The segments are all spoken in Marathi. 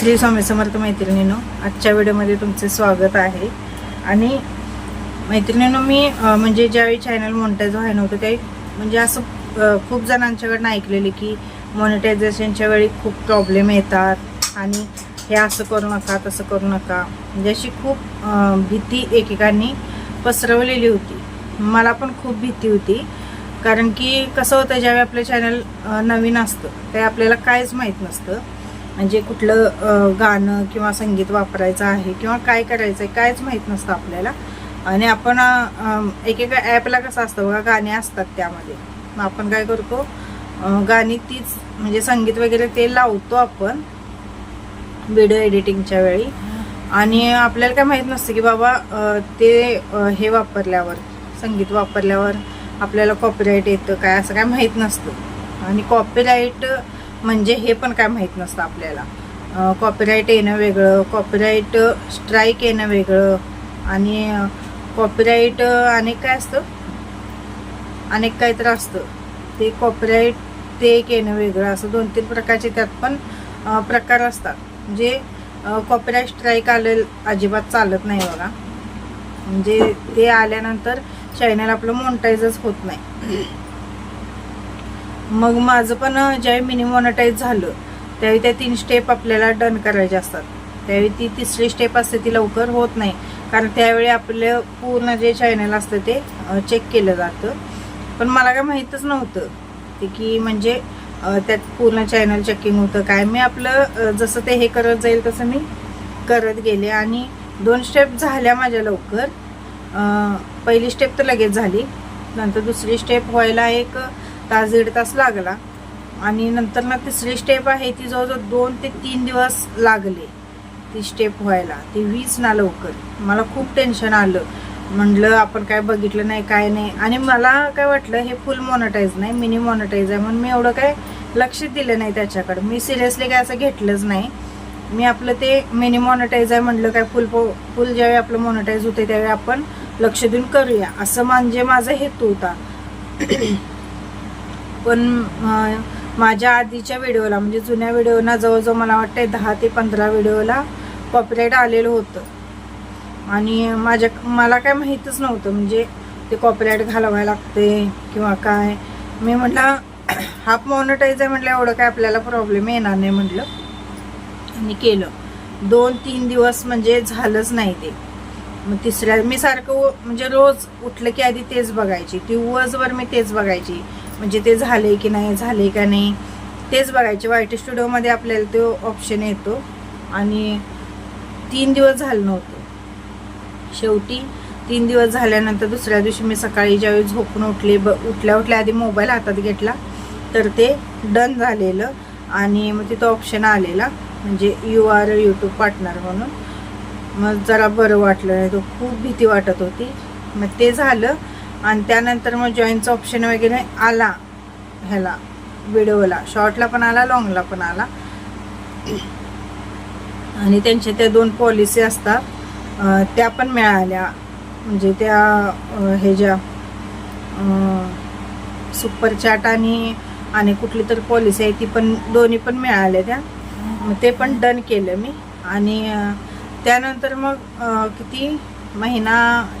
श्री स्वामी समर्थ मैत्रिणीनो आजच्या व्हिडिओमध्ये तुमचे स्वागत आहे. आणि मैत्रिणीनो मी म्हणजे ज्यावेळी चॅनल मॉनिटाईज व्हाय नव्हतं काही म्हणजे असं खूप जणांच्याकडनं ऐकलेले की मॉनिटायझेशनच्या वेळी खूप प्रॉब्लेम येतात आणि हे असं करू नका तसं करू नका. म्हणजे अशी खूप भीती एकेकांनी पसरवलेली होती. मला पण खूप भीती होती. कारण की कसं होतं ज्यावेळी आपलं चॅनल नवीन असतं ते आपल्याला काहीच माहीत नसतं. म्हणजे कुठलं गाणं किंवा संगीत वापरायचं आहे किंवा काय करायचं आहे कायच माहीत नसतं आपल्याला. आणि आपण एकेका ॲपला कसं असतं बघा गाणे असतात त्यामध्ये. मग आपण काय करतो गाणी तीच म्हणजे संगीत वगैरे ते लावतो आपण व्हिडिओ एडिटिंगच्या वेळी. आणि आपल्याला काय माहीत नसतं की बाबा ते हे वापरल्यावर संगीत वापरल्यावर आपल्याला कॉपीराईट येतं काय असं काय माहीत नसतं. आणि कॉपीराईट म्हणजे हे पण काय माहीत नसतं आपल्याला. कॉपीराईट येणं वेगळं कॉपीराईट स्ट्राईक येणं वेगळं आणि कॉपीराईट अनेक काय असतं? अनेक काहीतरी असतं. ते कॉपीराईट ते एक येणं वेगळं असं दोन तीन प्रकारचे त्यात पण प्रकार असतात. म्हणजे कॉपीराईट स्ट्राईक आलं अजिबात चालत नाही बघा. म्हणजे ते आल्यानंतर चॅनल आपलं मोनटाईजच होत नाही. मग माझं पण ज्यावेळी मिनी मॉनिटाईज झालं त्यावेळी त्या तीन स्टेप आपल्याला डन करायचे असतात. त्यावेळी ती तिसरी स्टेप असते ती लवकर होत नाही. कारण त्यावेळी आपलं पूर्ण जे चॅनल असतं ते चेक केलं जातं. पण मला काय माहीतच नव्हतं. ते की म्हणजे त्यात पूर्ण चॅनल चेकिंग होतं. काय मी आपलं जसं ते हे करत जाईल तसं मी करत गेले. आणि दोन स्टेप झाल्या माझ्या लवकर. पहिली स्टेप तर लगेच झाली. नंतर दुसरी स्टेप व्हायला एक तास दीड तास लागला. आणि नंतर ना तिसरी स्टेप आहे ती जवळजवळ दोन ते तीन दिवस लागले ती स्टेप व्हायला. ती वीज ना लवकर. मला खूप टेन्शन आलं. म्हणलं आपण काय बघितलं नाही काय नाही. आणि मला काय वाटलं हे फुल मॉनिटाईज नाही मिनी मॉनिटाईज आहे. म्हणून मी एवढं काय लक्ष दिलं नाही त्याच्याकडं. मी सिरियसली काय असं घेतलंच नाही. मी आपलं ते मिनी मॉनिटाईज आहे म्हटलं काय फुल फुल ज्यावेळी आपलं मॉनिटाईज होते त्यावेळी आपण लक्ष देऊन करूया. असं म्हणजे माझा हेतू होता. पण माझ्या आधीच्या व्हिडिओला म्हणजे जुन्या व्हिडिओना जवळजवळ मला वाटतं दहा ते पंधरा व्हिडिओला कॉपीराईट आलेलं होतं. आणि माझ्या मला काय माहीतच नव्हतं म्हणजे ते कॉपीराईट घालवायला लागते किंवा काय. मी म्हटलं हाफ मॉनिटाईज आहे म्हटलं एवढं काय आपल्याला प्रॉब्लेम येणार नाही म्हटलं. आणि केलं. दोन तीन दिवस म्हणजे झालंच नाही ते. मग तिसऱ्या मी सारखं म्हणजे रोज उठलं की आधी तेच बघायची. दिवसभर मी तेच बघायची. म्हणजे ते झाले की नाही झाले का नाही तेच बघायचे. वाय टी स्टुडिओमध्ये आपल्याला तो ऑप्शन येतो. आणि तीन दिवस झालं नव्हतं. शेवटी तीन दिवस झाल्यानंतर दुसऱ्या दिवशी मी सकाळी ज्यावेळी झोपून उठले ब उठल्या उठल्या आधी मोबाईल हातात घेतला तर ते डन झालेलं आणि मग तिथं ऑप्शन आलेला म्हणजे यू आर यूट्यूब पार्टनर म्हणून. मग जरा बरं वाटलं नाही तो खूप भीती वाटत होती. मग ते झालं. आणि त्यानंतर मग जॉईनचा ऑप्शन वगैरे आला ह्याला व्हिडिओला शॉर्टला पण आला लॉंगला पण आला. आणि त्यांच्या त्या दोन पॉलिसी असतात. त्या पण मिळाल्या. म्हणजे त्या ह्याच्या हे ज्या सुपर चॅट आणि आणि कुठली तर पॉलिसी आहे ती पण दोन्ही पण मिळाल्या त्या. ते पण डन केलं मी. आणि त्यानंतर मग किती? महिना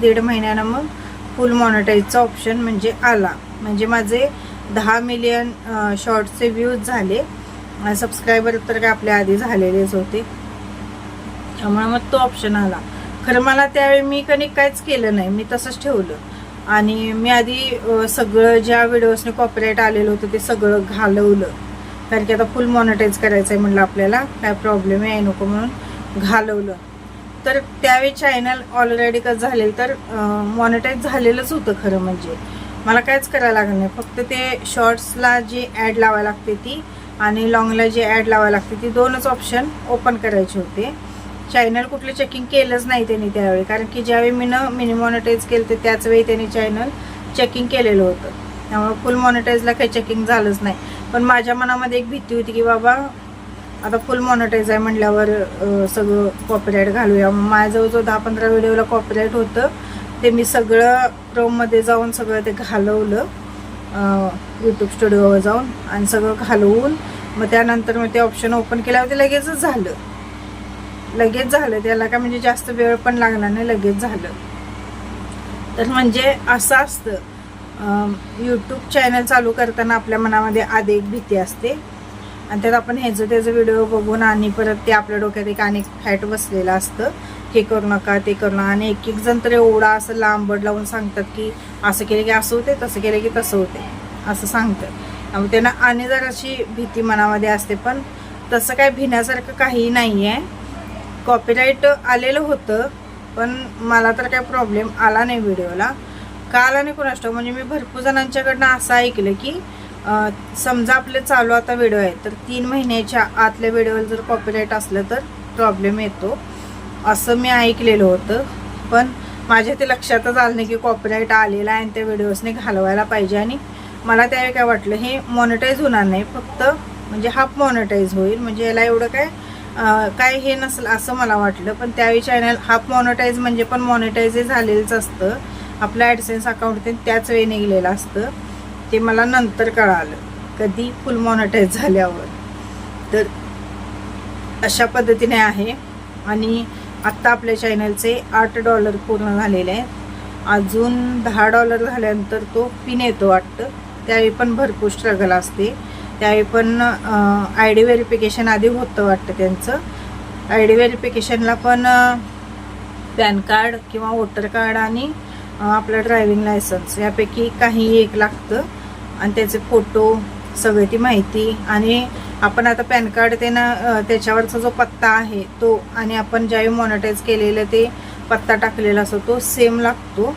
दीड महिन्यानं मग फुल मॉनिटाईजचा ऑप्शन म्हणजे आला. म्हणजे माझे दहा मिलियन शॉर्टचे व्ह्यूज झाले. सबस्क्रायबर तर काय आपल्या आधी झालेलेच होते. त्यामुळे मग तो ऑप्शन आला. खरं मला त्यावेळी मी कनेक्ट काहीच केलं नाही. मी तसंच ठेवलं. आणि मी आधी सगळं ज्या व्हिडिओजने कॉपरेट आलेलं होतं ते सगळं घालवलं. कारण की आता फुल मॉनिटाईज करायचं आहे म्हणलं आपल्याला. काय प्रॉब्लेम आहे नको म्हणून घालवलं. तर त्यावेळी चॅनल ऑलरेडी कसं झालेलं तर मॉनिटाईज झालेलंच होतं खरं म्हणजे. मला काहीच करायला लागलं नाही. फक्त ते शॉर्ट्सला जी ॲड लावायला लागते ती आणि लॉंगला जी ॲड लावायला लागते ती दोनच ऑप्शन ओपन करायचे होते. चॅनल कुठलं चेकिंग केलंच नाही त्यांनी त्यावेळी. कारण की ज्यावेळी मी न मिनी मॉनिटाईज केलं ते त्याचवेळी त्यांनी चॅनल चेकिंग केलेलं होतं. त्यामुळे फुल मॉनिटाईजला काही चेकिंग झालंच नाही. पण माझ्या मनामध्ये एक भीती होती की बाबा आता फुल मॉनिटाईज आहे म्हटल्यावर सगळं कॉपीराईट घालूया. मग जो दहा पंधरा व्हिडिओला कॉपीराईट होतं ते मी सगळं रूममध्ये जाऊन सगळं ते घालवलं यूट्यूब स्टुडिओवर जाऊन आणि सगळं घालवून मग त्यानंतर मग ते ऑप्शन ओपन केल्यावर ते लगेचच झालं. लगेच झालं. त्याला काय म्हणजे जास्त वेळ पण लागला नाही लगेच झालं. तर म्हणजे असं असतं. यूट्यूब चॅनल चालू करताना आपल्या मनामध्ये आधी एक भीती असते. आणि त्यात आपण ह्याचं त्याचं व्हिडिओ बघून आणि परत ते आपल्या डोक्यात एक अनेक फॅट बसलेलं असतं. हे करू नका ते करू नका. आणि एक एक जण तर एवढा असं लांबड लावून सांगतात की असं केलं की असं होते तसं केलं की तसं होते असं सांगतात. त्यामुळे त्यांना आणि जर अशी भीती मनामध्ये असते पण तसं काय भिण्यासारखं काहीही नाही आहे कॉपीराईट आलेलं होतं पण मला तर काही प्रॉब्लेम आला नाही व्हिडिओला का आला नाही कोणास म्हणजे मी भरपूर जणांच्याकडनं असं ऐकलं की समजा आपले चालू आता व्हिडिओ आहे तर तीन महिन्याच्या आतल्या व्हिडिओला जर कॉपीराईट असलं तर प्रॉब्लेम येतो. असं मी ऐकलेलं होतं. पण माझ्या ते लक्षातच आलं नाही की कॉपीराईट आलेला आहे आणि त्या व्हिडिओजने घालवायला पाहिजे. आणि मला त्यावेळी काय वाटलं हे मॉनिटाईज होणार नाही. फक्त म्हणजे हाफ मॉनिटाईज होईल. म्हणजे याला एवढं काय काय हे नसलं असं मला वाटलं. पण त्यावेळी चॅनल हाफ मॉनिटाईज म्हणजे पण मॉनिटाईज झालेलंच असतं. आपलं ॲडसेन्स अकाउंट ते त्याच वेळीने गेलेलं असतं. ते मला नंतर कळालं. कधी फुल मॉनिटाईज झाल्यावर. तर अशा पद्धतीने आहे. आणि आत्ता आपल्या चॅनलचे आठ डॉलर पूर्ण झालेले आहेत. अजून दहा डॉलर झाल्यानंतर तो पिन येतो वाटतं. त्यावेळी पण भरपूर स्ट्रगल असते. त्यावेळी पण आय डी व्हेरिफिकेशन आधी होतं वाटतं त्यांचं. आय डी व्हेरिफिकेशनला पण पॅन कार्ड किंवा वोटर कार्ड आणि आपलं ड्रायव्हिंग लायसन्स यापैकी काही एक लागतं. आणि त्याचे फोटो सगळी ती माहिती. आणि आपण आता पॅन कार्ड ते ना त्याच्यावरचा जो पत्ता आहे तो आणि आपण ज्यावेळी मॉनिटाईज केलेलं ते पत्ता टाकलेला असतो तो सेम लागतो.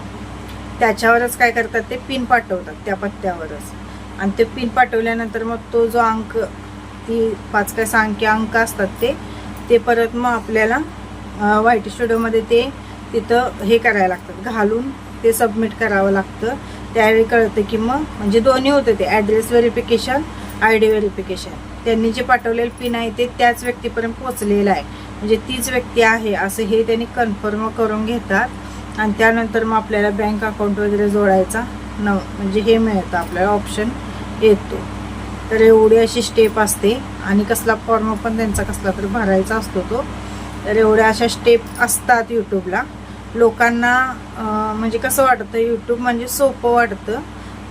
त्याच्यावरच काय करतात ते पिन पाठवतात त्या पत्त्यावरच. आणि ते पिन पाठवल्यानंतर मग तो जो अंक ती पाच काय सहा अंकी अंक असतात ते ते परत मग आपल्याला वाय टी स्टुडिओमध्ये ते तिथं हे करायला लागतात. घालून ते सबमिट करावं लागतं. त्यावेळी कळतं की मग म्हणजे दोन्ही होतं ते address verification I D verification त्यांनी जे पाठवलेलं पिन आहे ते त्याच व्यक्तीपर्यंत पोचलेलं आहे. म्हणजे तीच व्यक्ती आहे असं हे त्यांनी कन्फर्म करून घेतात. आणि त्यानंतर मग आपल्याला बँक अकाउंट वगैरे जोडायचा न म्हणजे हे मिळतं आपल्याला ऑप्शन येतो. तर एवढी अशी स्टेप असते. आणि कसला फॉर्म पण त्यांचा कसला तरी भरायचा असतो तो. तर एवढ्या अशा स्टेप असतात यूट्यूबला लोकांना म्हणजे कसं वाटतं यूट्यूब म्हणजे सोपं वाटतं.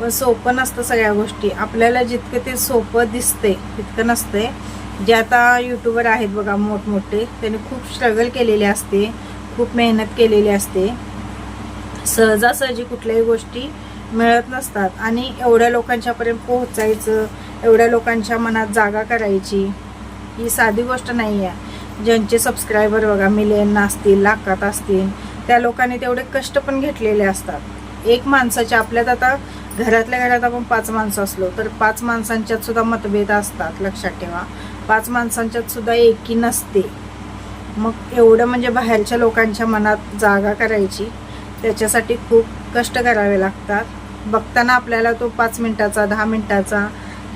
पण सोपं नसतं सगळ्या गोष्टी. आपल्याला जितकं ते सोपं दिसते तितकं नसतंय. जे आता यूट्यूबर आहेत बघा मोठमोठे त्यांनी खूप स्ट्रगल केलेले असते खूप मेहनत केलेली असते. सहजासहजी कुठल्याही गोष्टी मिळत नसतात. आणि एवढ्या लोकांच्यापर्यंत पोहोचायचं एवढ्या लोकांच्या मनात जागा करायची ही साधी गोष्ट नाही आहे ज्यांचे सबस्क्रायबर बघा मिलियन असतील लाखात असतील त्या लोकांनी तेवढे कष्ट पण घेतलेले असतात. एक माणसाच्या आपल्यात आता घरातल्या घरात आपण पाच माणसं असलो तर पाच माणसांच्यात सुद्धा मतभेद असतात लक्षात ठेवा. पाच माणसांच्यात सुद्धा एकी नसते. मग एवढं म्हणजे बाहेरच्या लोकांच्या मनात जागा करायची त्याच्यासाठी खूप कष्ट करावे लागतात. बघताना आपल्याला तो पाच मिनटाचा दहा मिनटाचा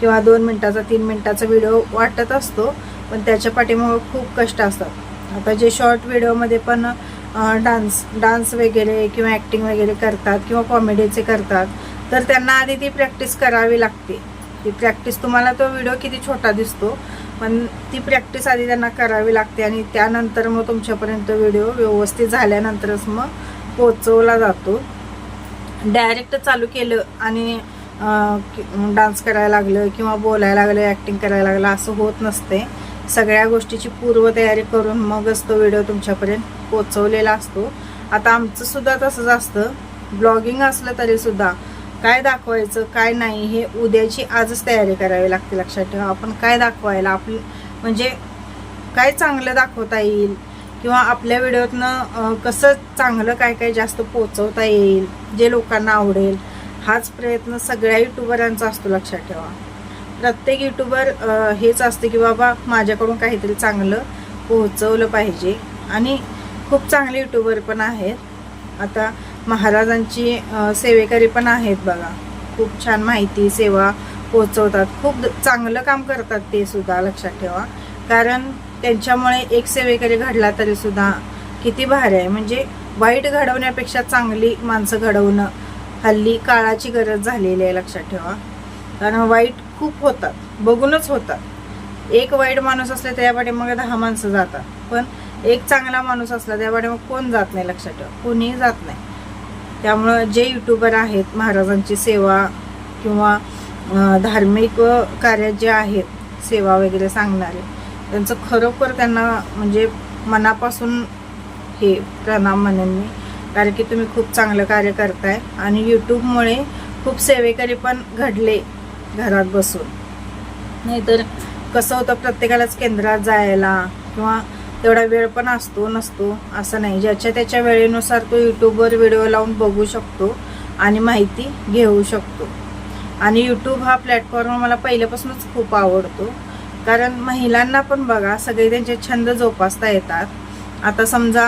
किंवा दोन मिनटाचा तीन मिनटाचा व्हिडिओ वाटत असतो पण त्याच्या पाठीमुळं खूप कष्ट असतात. आता जे शॉर्ट व्हिडिओमध्ये पण डान्स डान्स वगैरे किंवा ॲक्टिंग वगैरे करतात किंवा कॉमेडीचे करतात तर त्यांना आधी ती प्रॅक्टिस करावी लागते. ती प्रॅक्टिस तुम्हाला तो व्हिडिओ किती छोटा दिसतो पण ती प्रॅक्टिस आधी त्यांना करावी लागते आणि त्यानंतर मग तुमच्यापर्यंत व्हिडिओ व्यवस्थित झाल्यानंतरच मग पोचवला जातो. डायरेक्ट चालू केलं आणि डान्स करायला लागलं किंवा बोलायला लागलं ॲक्टिंग करायला लागलं असं होत नसते. सगळ्या गोष्टीची पूर्वतयारी करून मगच तो व्हिडिओ तुमच्यापर्यंत पोचवलेला असतो. आता आमचं सुद्धा तसंच असतं. ब्लॉगिंग असलं तरी सुद्धा काय दाखवायचं काय नाही हे उद्याची आजच तयारी करावी लागते लक्षात ठेवा. आपण काय दाखवायला आपली म्हणजे काय चांगलं दाखवता येईल किंवा आपल्या व्हिडिओतनं कसं चांगलं काय काय जास्त पोचवता येईल जे लोकांना आवडेल हाच प्रयत्न सगळ्या युट्यूबरांचा असतो लक्षात ठेवा. प्रत्येक युट्यूबर हेच असते की बाबा माझ्याकडून काहीतरी चांगलं पोहोचवलं पाहिजे. आणि खूप चांगले युट्यूबर पण आहेत. आता महाराजांची सेवेकरी पण आहेत बघा. खूप छान माहिती सेवा पोचवतात खूप चांगलं काम करतात ते सुद्धा लक्षात ठेवा. कारण त्यांच्यामुळे एक सेवेकरी घडला तरी सुद्धा किती भारी आहे. म्हणजे वाईट घडवण्यापेक्षा चांगली माणसं घडवणं हल्ली काळाची गरज झालेली आहे लक्षात ठेवा. कारण वाईट खूप होतात बघूनच होतात. एक वाईट माणूस असला त्या मग दहा माणसं जातात. पण एक चांगला माणूस असला त्यामुळे मग कोण जात नाही लक्षात ठेवा. कोणीही जात नाही. त्यामुळं जे युट्यूबर आहेत महाराजांची सेवा किंवा धार्मिक कार्य जे आहेत सेवा वगैरे सांगणारे त्यांचं खरोखर त्यांना म्हणजे मनापासून हे प्रणाम म्हणेन मी. कारण की तुम्ही खूप चांगलं कार्य करताय आणि यूट्यूबमुळे खूप सेवेकरी पण घडले घरात बसून. नाहीतर कसं होतं प्रत्येकालाच केंद्रात जायला किंवा तेवढा वेळ पण असतो नसतो असं नाही. ज्याच्या त्याच्या वेळेनुसार तो यूट्यूबवर व्हिडिओ लावून बघू शकतो आणि माहिती घेऊ शकतो. आणि यूट्यूब हा प्लॅटफॉर्म मला पहिल्यापासूनच खूप आवडतो. कारण महिलांना पण बघा सगळे त्यांचे छंद जोपासता येतात. आता समजा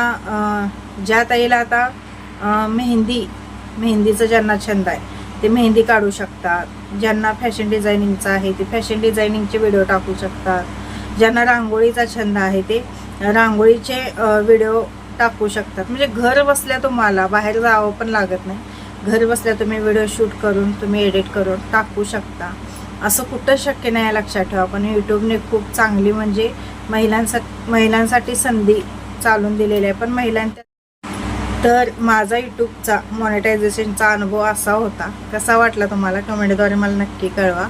ज्या ताईला आता मेहंदी मेहंदीचा ज्यांना छंद आहे ते मेहंदी काढू शकतात. ज्यांना फॅशन डिझायनिंगचा आहे ते फॅशन डिझायनिंगचे व्हिडिओ टाकू शकतात. ज्यांना रांगोळीचा छंद आहे ते रांगोळीचे व्हिडिओ टाकू शकतात. म्हणजे घर बसल्या तुम्हाला बाहेर जावं पण लागत नाही. घर बसल्या तुम्ही व्हिडिओ शूट करून तुम्ही एडिट करून टाकू शकता. असं कुठं शक्य नाही आहे लक्षात ठेवा. पण यूट्यूबने खूप चांगली म्हणजे महिलांसाठी महिलांसाठी संधी चालून दिलेली आहे. पण महिलांच्या तर माझा यूट्यूबचा मॉनिटायझेशनचा अनुभव असा होता. कसा वाटला तुम्हाला? कमेंटद्वारे मला नक्की कळवा.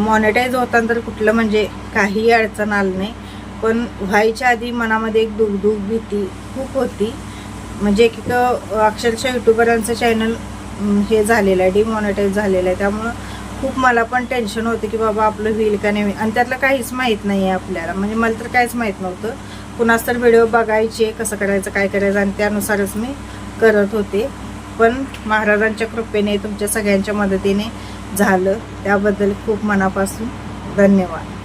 मॉनिटाईज होताना तर कुठलं म्हणजे काहीही अडचण आली नाही. पण व्हायच्या आधी मनामध्ये एक दुगदुग भीती खूप होती. म्हणजे एक एक अक्षरशः युट्यूबरांचं चॅनल हे झालेलं आहे डिमॉनिटाईज झालेलं आहे. त्यामुळं खूप मला पण टेन्शन होतं की बाबा आपलं होईल का नाही आणि त्यातलं काहीच माहीत नाही आहे आपल्याला. म्हणजे मला तर काहीच माहीत नव्हतं. कुणास तर व्हिडिओ बघायचे कसं करायचं काय करायचं आणि त्यानुसारच मी करत होते. पण महाराजांच्या कृपेने तुमच्या सगळ्यांच्या मदतीने झालं. त्याबद्दल खूप मनापासून धन्यवाद.